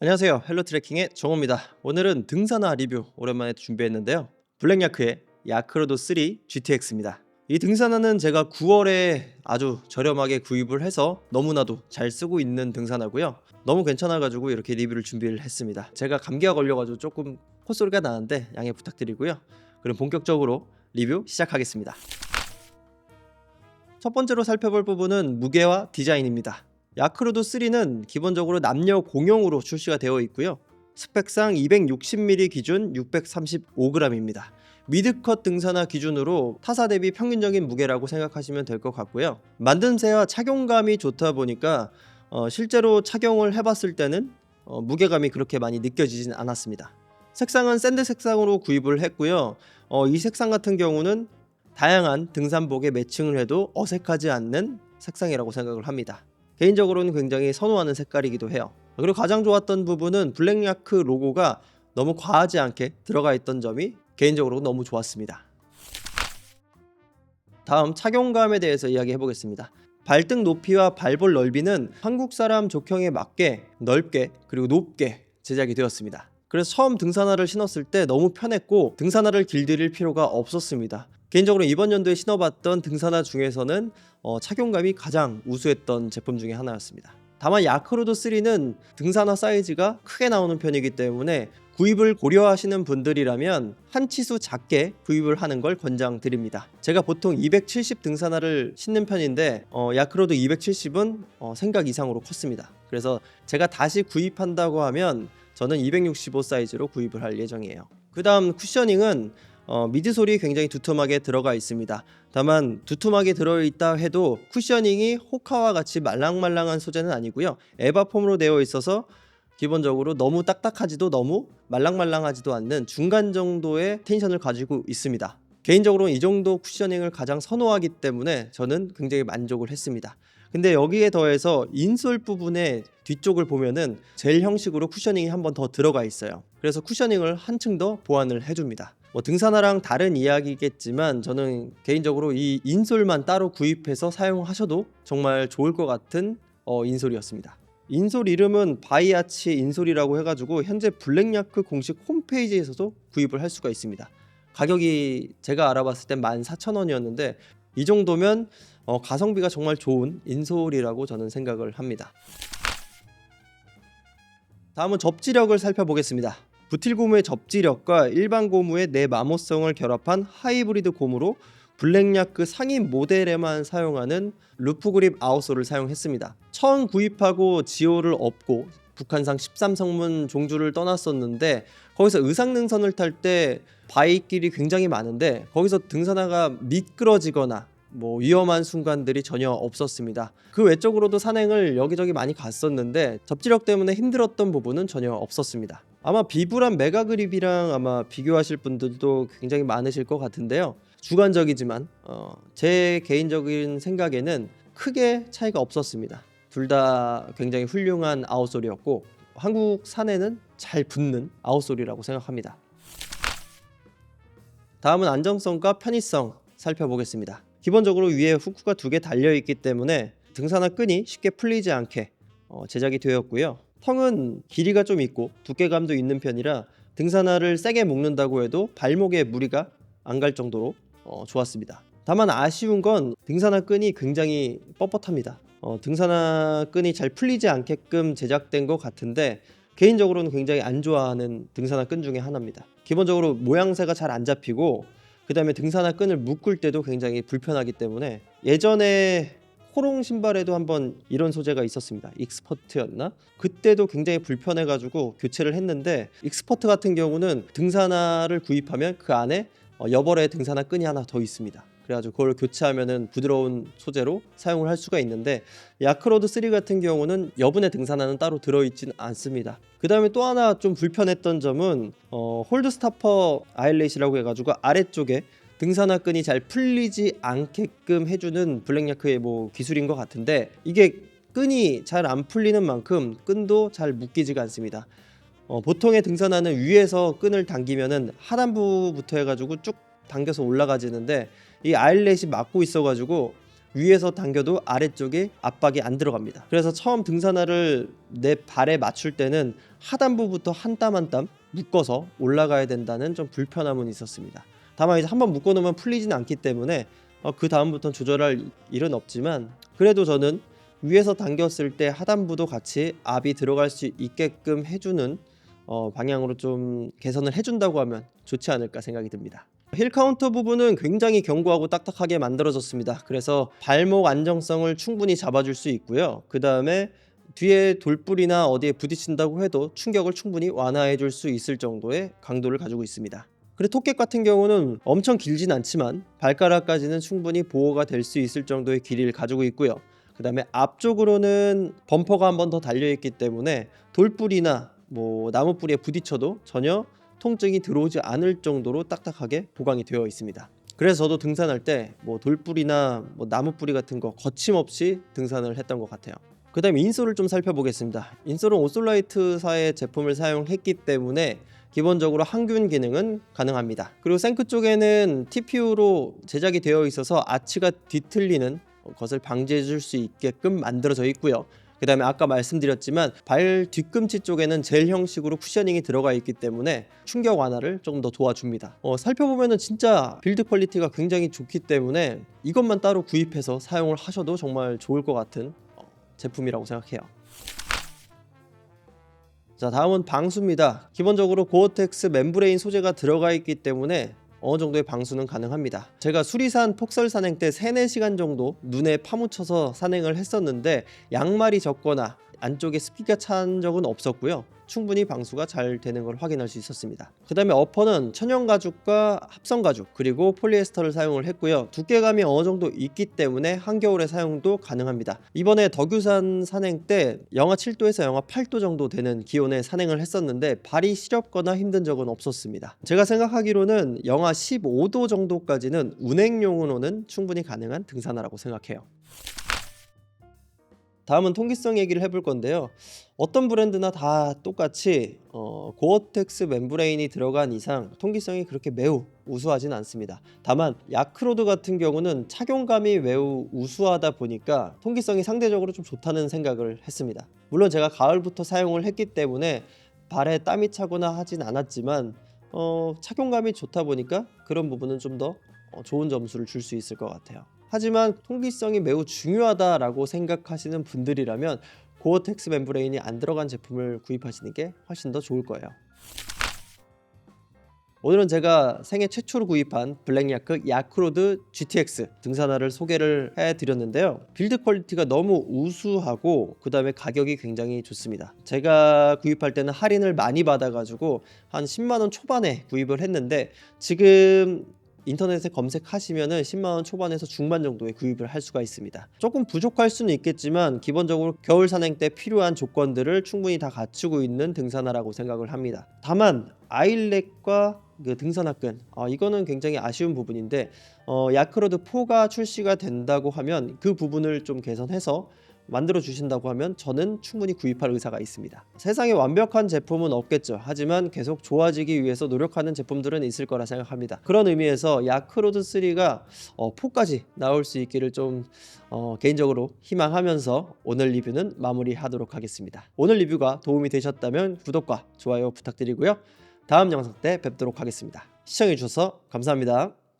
안녕하세요. 헬로 트래킹의 정호입니다. 오늘은 등산화 리뷰 오랜만에 준비했는데요. 블랙야크의 야크로도 3 GTX입니다. 이 등산화는 제가 9월에 아주 저렴하게 구입을 해서 너무나도 잘 쓰고 있는 등산화고요. 너무 괜찮아가지고 이렇게 리뷰를 준비를 했습니다. 제가 감기가 걸려가지고 조금 콧소리가 나는데 양해 부탁드리고요. 그럼 본격적으로 리뷰 시작하겠습니다. 첫 번째로 살펴볼 부분은 무게와 디자인입니다. 야크루드 3는 기본적으로 남녀 공용으로 출시가 되어 있고요. 스펙상 260mm 기준 635g입니다. 미드컷 등산화 기준으로 타사 대비 평균적인 무게라고 생각하시면 될 것 같고요. 만듦새와 착용감이 좋다 보니까 어, 실제로 착용을 해봤을 때는 어, 무게감이 그렇게 많이 느껴지진 않았습니다. 색상은 샌드 색상으로 구입을 했고요. 어, 이 색상 같은 경우는 다양한 등산복에 매칭을 해도 어색하지 않는 색상이라고 생각을 합니다. 개인적으로는 굉장히 선호하는 색깔이기도 해요. 그리고 가장 좋았던 부분은 블랙야크 로고가 너무 과하지 않게 들어가 있던 점이 개인적으로 너무 좋았습니다. 다음 착용감에 대해서 이야기해 보겠습니다. 발등 높이와 발볼 넓이는 한국 사람 족형에 맞게 넓게 그리고 높게 제작이 되었습니다. 그래서 처음 등산화를 신었을 때 너무 편했고 등산화를 길들일 필요가 없었습니다. 개인적으로 이번 연도에 신어봤던 등산화 중에서는 어, 착용감이 가장 우수했던 제품 중에 하나였습니다. 다만 야크로드 3는 등산화 사이즈가 크게 나오는 편이기 때문에 구입을 고려하시는 분들이라면 한 치수 작게 구입을 하는 걸 권장드립니다. 제가 보통 270 등산화를 신는 편인데 어, 야크로드 270은 어, 생각 이상으로 컸습니다. 그래서 제가 다시 구입한다고 하면 저는 265 사이즈로 구입을 할 예정이에요. 그 다음 쿠셔닝은 어, 미드솔이 굉장히 두툼하게 들어가 있습니다. 다만 두툼하게 들어있다 해도 쿠셔닝이 호카와 같이 말랑말랑한 소재는 아니고요. 에바폼으로 되어 있어서 기본적으로 너무 딱딱하지도 너무 말랑말랑하지도 않는 중간 정도의 텐션을 가지고 있습니다. 개인적으로 이 정도 쿠셔닝을 가장 선호하기 때문에 저는 굉장히 만족을 했습니다. 근데 여기에 더해서 인솔 부분의 뒤쪽을 보면은 젤 형식으로 쿠셔닝이 한 번 더 들어가 있어요. 그래서 쿠셔닝을 한층 더 보완을 해줍니다. 뭐 등산화랑 다른 이야기겠지만 저는 개인적으로 이 인솔만 따로 구입해서 사용하셔도 정말 좋을 것 같은 어, 인솔이었습니다. 인솔 이름은 바이아치 인솔이라고 해가지고 현재 블랙야크 공식 홈페이지에서도 구입을 할 수가 있습니다. 가격이 제가 알아봤을 때 14,000원이었는데 이 정도면 어, 가성비가 정말 좋은 인솔이라고 저는 생각을 합니다. 다음은 접지력을 살펴보겠습니다. 부틸 고무의 접지력과 일반 고무의 내마모성을 결합한 하이브리드 고무로 블랙야크 상위 모델에만 사용하는 루프 그립 아웃솔을 사용했습니다. 처음 구입하고 지호를 업고 북한상 13성문 종주를 떠났었는데 거기서 의상능선을 탈 때 바위길이 굉장히 많은데 거기서 등산화가 미끄러지거나 뭐 위험한 순간들이 전혀 없었습니다. 그 외적으로도 산행을 여기저기 많이 갔었는데 접지력 때문에 힘들었던 부분은 전혀 없었습니다. 아마 비브란 메가 그립이랑 아마 비교하실 분들도 굉장히 많으실 것 같은데요. 주관적이지만 어, 제 개인적인 생각에는 크게 차이가 없었습니다. 둘 다 굉장히 훌륭한 아웃솔이었고 한국 산에는 잘 붙는 아웃솔이라고 생각합니다. 다음은 안정성과 편의성 살펴보겠습니다. 기본적으로 위에 후크가 두 개 달려 있기 때문에 등산화 끈이 쉽게 풀리지 않게 어, 제작이 되었고요. 텅은 길이가 좀 있고 두께감도 있는 편이라 등산화를 세게 묶는다고 해도 발목에 무리가 안 갈 정도로 어, 좋았습니다. 다만 아쉬운 건 등산화 끈이 굉장히 뻣뻣합니다. 어, 등산화 끈이 잘 풀리지 않게끔 제작된 것 같은데 개인적으로는 굉장히 안 좋아하는 등산화 끈 중에 하나입니다. 기본적으로 모양새가 잘 안 잡히고 그 다음에 등산화 끈을 묶을 때도 굉장히 불편하기 때문에 예전에 호롱 신발에도 한번 이런 소재가 있었습니다. 익스퍼트였나? 그때도 굉장히 불편해가지고 교체를 했는데 익스퍼트 같은 경우는 등산화를 구입하면 그 안에 어, 여벌의 등산화 끈이 하나 더 있습니다. 그래가지고 그걸 교체하면은 부드러운 소재로 사용을 할 수가 있는데 야크로드 3 같은 경우는 여분의 등산화는 따로 들어있지는 않습니다. 그 다음에 또 하나 좀 불편했던 점은 어, 홀드 스타퍼 아일렛이라고 해가지고 아래쪽에 등산화 끈이 잘 풀리지 않게끔 해주는 블랙야크의 뭐 기술인 것 같은데 이게 끈이 잘 안 풀리는 만큼 끈도 잘 묶이지가 않습니다. 어, 보통의 등산화는 위에서 끈을 당기면은 하단부부터 해가지고 쭉 당겨서 올라가지는데 이 아일렛이 막고 있어가지고 위에서 당겨도 아래쪽에 압박이 안 들어갑니다. 그래서 처음 등산화를 내 발에 맞출 때는 하단부부터 한 땀 한 땀 묶어서 올라가야 된다는 좀 불편함은 있었습니다. 다만 이제 한번 묶어놓으면 풀리지는 않기 때문에 어, 그 다음부터는 조절할 일은 없지만 그래도 저는 위에서 당겼을 때 하단부도 같이 압이 들어갈 수 있게끔 해주는 어, 방향으로 좀 개선을 해준다고 하면 좋지 않을까 생각이 듭니다. 힐 카운터 부분은 굉장히 견고하고 딱딱하게 만들어졌습니다. 그래서 발목 안정성을 충분히 잡아줄 수 있고요. 그 다음에 뒤에 돌불이나 어디에 부딪힌다고 해도 충격을 충분히 완화해 줄 수 있을 정도의 강도를 가지고 있습니다. 그리고 토끼 같은 경우는 엄청 길진 않지만 발가락까지는 충분히 보호가 될 수 있을 정도의 길이를 가지고 있고요. 그 다음에 앞쪽으로는 범퍼가 한 번 더 달려 있기 때문에 돌불이나 뭐 나무 뿌리에 부딪혀도 전혀 통증이 들어오지 않을 정도로 딱딱하게 보강이 되어 있습니다. 그래서 저도 등산할 때 뭐 돌뿌리나 뭐 나무 뿌리 같은 거 거침없이 등산을 했던 것 같아요. 그 다음에 인솔을 좀 살펴보겠습니다. 인솔은 오솔라이트사의 제품을 사용했기 때문에 기본적으로 항균 기능은 가능합니다. 그리고 생크 쪽에는 TPU로 제작이 되어 있어서 아치가 뒤틀리는 것을 방지해 줄 수 있게끔 만들어져 있고요. 그 다음에 아까 말씀드렸지만 발 뒤꿈치 쪽에는 젤 형식으로 쿠셔닝이 들어가 있기 때문에 충격 완화를 조금 더 도와줍니다. 어, 살펴보면은 진짜 빌드 퀄리티가 굉장히 좋기 때문에 이것만 따로 구입해서 사용을 하셔도 정말 좋을 것 같은 어, 제품이라고 생각해요. 자 다음은 방수입니다. 기본적으로 고어텍스 멤브레인 소재가 들어가 있기 때문에 어느 정도의 방수는 가능합니다. 제가 수리산 폭설 산행 때 3, 4시간 정도 눈에 파묻혀서 산행을 했었는데 양말이 젖거나 안쪽에 습기가 찬 적은 없었고요. 충분히 방수가 잘 되는 걸 확인할 수 있었습니다. 그 다음에 어퍼는 천연 가죽과 합성 가죽 그리고 폴리에스터를 사용을 했고요. 두께감이 어느 정도 있기 때문에 한겨울에 사용도 가능합니다. 이번에 덕유산 산행 때 영하 7도에서 영하 8도 정도 되는 기온에 산행을 했었는데 발이 시렵거나 힘든 적은 없었습니다. 제가 생각하기로는 영하 15도 정도까지는 운행용으로는 충분히 가능한 등산화라고 생각해요. 다음은 통기성 얘기를 해볼 건데요. 어떤 브랜드나 다 똑같이 어, 고어텍스 멤브레인이 들어간 이상 통기성이 그렇게 매우 우수하진 않습니다. 다만 야크로드 같은 경우는 착용감이 매우 우수하다 보니까 통기성이 상대적으로 좀 좋다는 생각을 했습니다. 물론 제가 가을부터 사용을 했기 때문에 발에 땀이 차거나 하진 않았지만 어, 착용감이 좋다 보니까 그런 부분은 좀더 어, 좋은 점수를 줄 수 있을 것 같아요. 하지만 통기성이 매우 중요하다라고 생각하시는 분들이라면 고어텍스 멤브레인이 안 들어간 제품을 구입하시는 게 훨씬 더 좋을 거예요. 오늘은 제가 생애 최초로 구입한 블랙야크 야크로드 GTX 등산화를 소개를 해드렸는데요. 빌드 퀄리티가 너무 우수하고 그 다음에 가격이 굉장히 좋습니다. 제가 구입할 때는 할인을 많이 받아가지고 한 10만원 초반에 구입을 했는데 지금 인터넷에 검색하시면은 10만 원 초반에서 중반 정도에 구입을 할 수가 있습니다. 조금 부족할 수는 있겠지만 기본적으로 겨울 산행 때 필요한 조건들을 충분히 다 갖추고 있는 등산화라고 생각을 합니다. 다만 아일렛과 그 등산화끈 어, 이거는 굉장히 아쉬운 부분인데 어, 야크로드 4가 출시가 된다고 하면 그 부분을 좀 개선해서 만들어 주신다고 하면 저는 충분히 구입할 의사가 있습니다. 세상에 완벽한 제품은 없겠죠. 하지만 계속 좋아지기 위해서 노력하는 제품들은 있을 거라 생각합니다. 그런 의미에서 야크로드 3가 어, 4까지 나올 수 있기를 좀 어, 개인적으로 희망하면서 오늘 리뷰는 마무리하도록 하겠습니다. 오늘 리뷰가 도움이 되셨다면 구독과 좋아요 부탁드리고요. 다음 영상 때 뵙도록 하겠습니다. 시청해 주셔서 감사합니다.